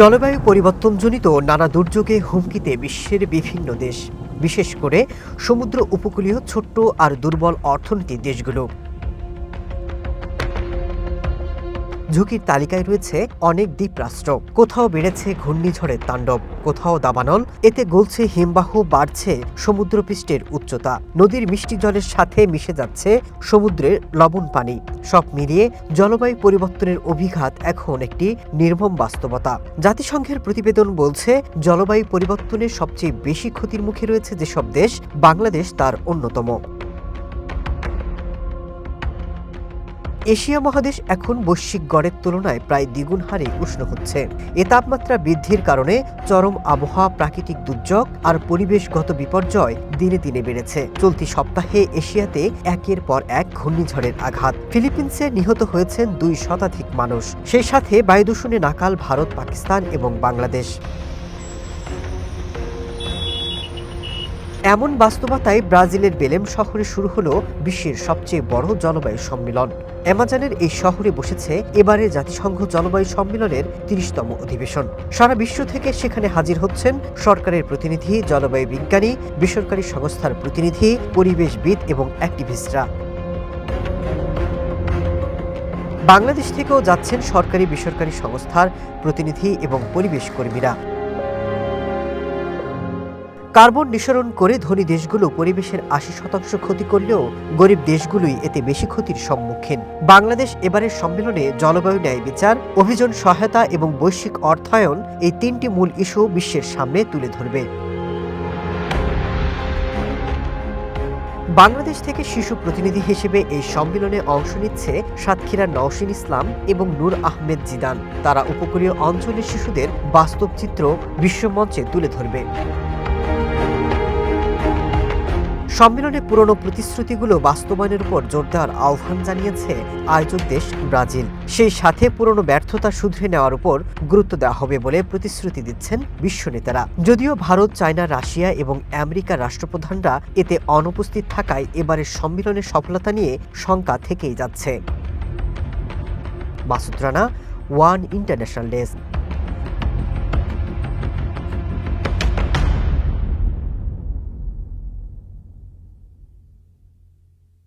জলবায়ু পরিবর্তনজনিত নানা দুর্যোগে হুমকিতে বিশ্বের বিভিন্ন দেশ, বিশেষ করে সমুদ্র উপকূলীয় ছোট্ট আর দুর্বল অর্থনীতির দেশগুলো। ঝুঁকির তালিকায় রয়েছে অনেক দ্বীপরাষ্ট্র কোথাও বেড়েছে ঘূর্ণিঝড়ের তাণ্ডব, কোথাও দাবানল। এতে গলছে হিমবাহ, বাড়ছে সমুদ্রপৃষ্ঠের উচ্চতা। নদীর মিষ্টি জলের সাথে মিশে যাচ্ছে সমুদ্রের লবণ পানি। সব মিলিয়ে জলবায়ু পরিবর্তনের অভিঘাত এখন একটি নির্মম বাস্তবতা। জাতিসংঘের প্রতিবেদন বলছে, জলবায়ু পরিবর্তনের সবচেয়ে বেশি ক্ষতির মুখে রয়েছে যেসব দেশ, বাংলাদেশ তার অন্যতম। এশিয়া মহাদেশ এখন বৈশ্বিক গড়ের তুলনায় প্রায় দ্বিগুণ হারে উষ্ণ হচ্ছে। এ তাপমাত্রা বৃদ্ধির কারণে চরম আবহাওয়া, প্রাকৃতিক দুর্যোগ আর পরিবেশগত বিপর্যয় দিনে দিনে বেড়েছে। চলতি সপ্তাহে এশিয়াতে একের পর এক ঘূর্ণিঝড়ের আঘাত। ফিলিপিন্সে নিহত হয়েছেন দুই শতাধিক মানুষ। সেই সাথে বায়ু দূষণে নাকাল ভারত, পাকিস্তান এবং বাংলাদেশ। এমন বাস্তবতায় ব্রাজিলের বেলেম শহরে শুরু হলো বিশ্বের সবচেয়ে বড় জলবায়ু সম্মেলন। অ্যামাজনের এই শহরে বসেছে এবারে জাতিসংঘ জলবায়ু সম্মেলনের তিরিশতম অধিবেশন। সারা বিশ্ব থেকে সেখানে হাজির হচ্ছেন সরকারের প্রতিনিধি, জলবায়ু বিজ্ঞানী, বেসরকারি সংস্থার প্রতিনিধি, পরিবেশবিদ এবং অ্যাক্টিভিস্টরা। বাংলাদেশ থেকেও যাচ্ছেন সরকারি বেসরকারি সংস্থার প্রতিনিধি এবং পরিবেশ কর্মীরা। কার্বন নিঃসরণ করে ধনী দেশগুলো পরিবেশের আশি শতাংশ ক্ষতি করলেও গরিব দেশগুলোই এতে বেশি ক্ষতির সম্মুখীন। বাংলাদেশ এবারের সম্মেলনে জলবায়ু ন্যায় বিচার, অভিযান সহায়তা এবং বৈশ্বিক অর্থায়ন এই তিনটি মূল ইস্যু বিশ্বের সামনে তুলে ধরবে। বাংলাদেশ থেকে শিশু প্রতিনিধি হিসেবে এই সম্মেলনে অংশ নিচ্ছে সাতক্ষীরার নওশিন ইসলাম এবং নূর আহমেদ জিদান। তারা উপকূলীয় অঞ্চলের শিশুদের বাস্তব চিত্র বিশ্বমঞ্চে তুলে ধরবে। সম্মেলনে পুরনো প্রতিশ্রুতিগুলো বাস্তবায়নের উপর জোর দেওয়ার আহ্বান জানিয়েছে আয়োজক দেশ ব্রাজিল। সেই সাথে পুরনো ব্যর্থতা শুধরে নেওয়ার উপর গুরুত্ব দেওয়া হবে বলে প্রতিশ্রুতি দিচ্ছেন বিশ্ব নেতারা। যদিও ভারত, চায়না, রাশিয়া এবং আমেরিকার রাষ্ট্রপ্রধানরা এতে অনুপস্থিত থাকায় এবারের সম্মেলনের সফলতা নিয়ে শঙ্কা থেকেই যাচ্ছে। Masud Rana, one international desk.